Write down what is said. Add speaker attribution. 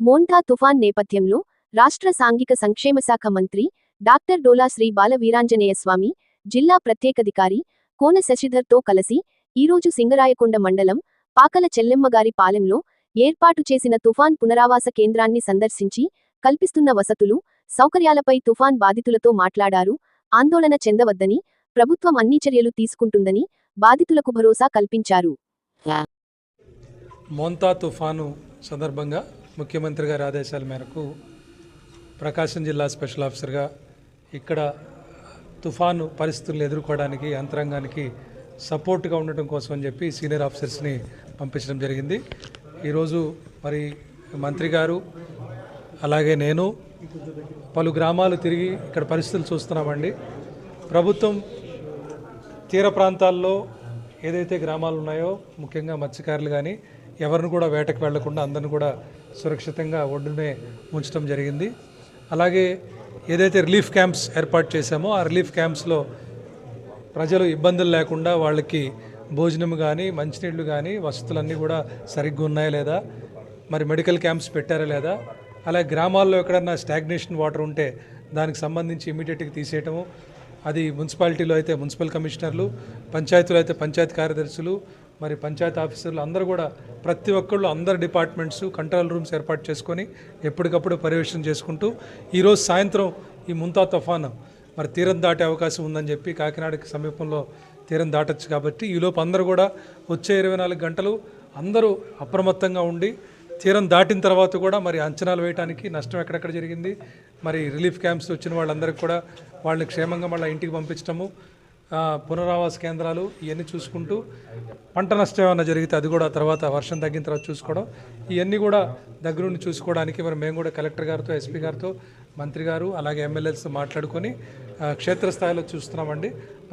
Speaker 1: మోంఠా తుఫాన్ నేపథ్యంలో రాష్ట్ర సాంఘిక సంక్షేమ శాఖ మంత్రి డాక్టర్ డోలా శ్రీ బాల వీరాంజనేయ జిల్లా ప్రత్యేకాధికారి కోన శశిధర్తో కలిసి ఈరోజు సింగరాయకొండ మండలం పాకల చెల్లెమ్మగారి పాలెంలో ఏర్పాటు చేసిన తుఫాన్ పునరావాస కేంద్రాన్ని సందర్శించి కల్పిస్తున్న వసతులు సౌకర్యాలపై తుఫాన్ బాధితులతో మాట్లాడారు. ఆందోళన చెందవద్దని ప్రభుత్వం అన్ని చర్యలు తీసుకుంటుందని బాధితులకు భరోసా కల్పించారు.
Speaker 2: మోంతా తుఫాను సందర్భంగా ముఖ్యమంత్రి గారి ఆదేశాల మేరకు ప్రకాశం జిల్లా స్పెషల్ ఆఫీసర్గా ఇక్కడ తుఫాను పరిస్థితులను ఎదుర్కోవడానికి యంత్రాంగానికి సపోర్ట్గా ఉండటం కోసం అని చెప్పి సీనియర్ ఆఫీసర్స్ని పంపించడం జరిగింది. ఈరోజు మరి మంత్రి గారు అలాగే నేను పలు గ్రామాలు తిరిగి ఇక్కడ పరిస్థితులు చూస్తున్నామండి. ప్రభుత్వం తీర ప్రాంతాల్లో ఏదైతే గ్రామాలు ఉన్నాయో ముఖ్యంగా మత్స్యకారులు కానీ ఎవరిని కూడా వేటకు వెళ్ళకుండా అందరిని కూడా సురక్షితంగా ఒడ్డునే ఉంచడం జరిగింది. అలాగే ఏదైతే రిలీఫ్ క్యాంప్స్ ఏర్పాటు చేశామో ఆ రిలీఫ్ క్యాంప్స్లో ప్రజలు ఇబ్బందులు లేకుండా వాళ్ళకి భోజనం కానీ మంచినీళ్ళు కానీ వసతులన్నీ కూడా సరిగ్గా ఉన్నాయా లేదా? మరి మెడికల్ క్యాంప్స్ పెట్టారా లేదా? అలాగే గ్రామాల్లో ఎక్కడన్నా స్టాగ్నేషన్ వాటర్ ఉంటే దానికి సంబంధించి ఇమీడియట్గా తీసేయటము. అది మున్సిపాలిటీలో అయితే మున్సిపల్ కమిషనర్లు పంచాయతీలో అయితే పంచాయతీ కార్యదర్శులు మరి పంచాయతీ ఆఫీసర్లు అందరూ కూడా ప్రతి ఒక్కళ్ళు అందరు డిపార్ట్మెంట్స్ కంట్రోల్ రూమ్స్ ఏర్పాటు చేసుకొని ఎప్పటికప్పుడు పర్యవేక్షణ చేసుకుంటూ ఈరోజు సాయంత్రం ఈ ముంతా తుఫాను మరి తీరం దాటే అవకాశం ఉందని చెప్పి కాకినాడకి సమీపంలో తీరం దాటొచ్చు కాబట్టి ఈలోపు అందరూ కూడా వచ్చే ఇరవై నాలుగు గంటలు అందరూ అప్రమత్తంగా ఉండి తీరం దాటిన తర్వాత కూడా మరి అంచనాలు వేయడానికి నష్టం ఎక్కడెక్కడ జరిగింది మరి రిలీఫ్ క్యాంప్స్ వచ్చిన వాళ్ళందరికీ కూడా వాళ్ళని క్షేమంగా మళ్ళీ ఇంటికి పంపించడము పునరావాస కేంద్రాలు ఇవన్నీ చూసుకుంటూ పంట నష్టం ఏమైనా జరిగితే అది కూడా తర్వాత వర్షం తగ్గిన తర్వాత చూసుకోవడం. ఇవన్నీ కూడా దగ్గరుండి చూసుకోవడానికి మరి మేము కూడా కలెక్టర్ గారితో ఎస్పీ గారితో మంత్రి గారు అలాగే ఎమ్మెల్యేలతో మాట్లాడుకొని క్షేత్రస్థాయిలో చూస్తున్నామండి.